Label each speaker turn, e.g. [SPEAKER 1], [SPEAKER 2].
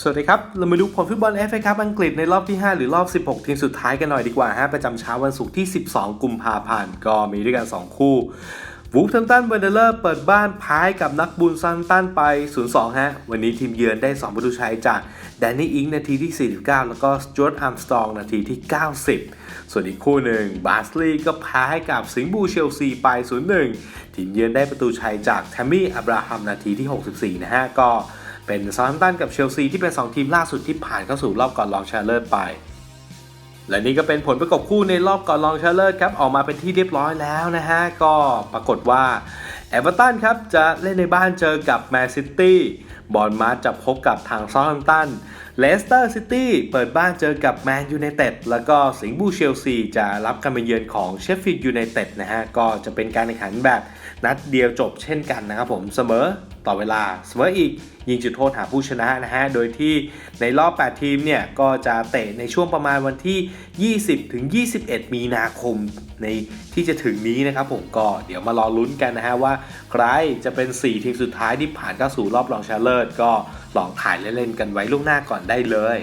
[SPEAKER 1] สวัสดีครับ เรามาดูผลฟุตบอลเอฟเอคัพอังกฤษในรอบที่ 5 หรือรอบ 16 ทีมสุดท้ายกันหน่อยดีกว่าฮะประจำเช้าวันศุกร์ที่ 12 กุมภาพันธ์ก็มีด้วยกัน 2 คู่วูฟแฮมตันเวนเดอร์เปิดบ้านพายกับนักบุญซันตันไป 0-2 ฮะ วันนี้ทีมเยือนได้ 2 ประตูชัยจากแดนนี่อิงนาทีที่ 49 แล้วก็สจวตอาร์มสตองนาทีที่ 90 ส่วนอีกคู่หนึ่งบาสลีย์ก็แพ้ให้กับสิงห์บูเชลซีไป 0-1 ทีมเยือนได้ประตูชัยจากแทมมี่อับราฮัมนาทีที่ 64 นะฮะ ก็ เป็นซาร์ตันตันกับเชลซีที่เป็น 2 ทีมล่าสุดที่ผ่านเข้าสู่รอบก่อนรองชนะเลิศไป และนี่ก็เป็นผลประกบคู่ในรอบก่อนรองชนะเลิศครับออกมาเป็นที่เรียบร้อยแล้วนะฮะ ก็ปรากฏว่าเอเวอร์ตันครับจะเล่นในบ้านเจอกับแมนซิตี้บอลมาจะพบกับทางซาร์ตันตันเลสเตอร์ซิตี้เปิดบ้านเจอกับแมนยูไนเต็ดแล้วก็สิงห์บูเชลซีจะรับการมาเยือนของเชฟฟิลด์ยูไนเต็ดนะฮะ ก็จะเป็นการแข่งขันแบบนัดเดียวจบเช่นกันนะครับผมเสมอ ต่อเวลาเสมออีกยิงจุดโทษหาผู้ชนะนะฮะ โดยที่ในรอบ 8 ทีมเนี่ย ก็จะเตะในช่วงประมาณวันที่ 20 ถึง 21 มีนาคมในที่จะถึงนี้นะครับผมก็เดี๋ยวมารอลุ้นกันนะฮะ ว่าใครจะเป็น 4 ทีมสุดท้ายที่ผ่านเข้าสู่รอบรองชนะเลิศก็ลองถ่ายเล่นๆกันไว้ล่วงหน้าก่อนได้เลย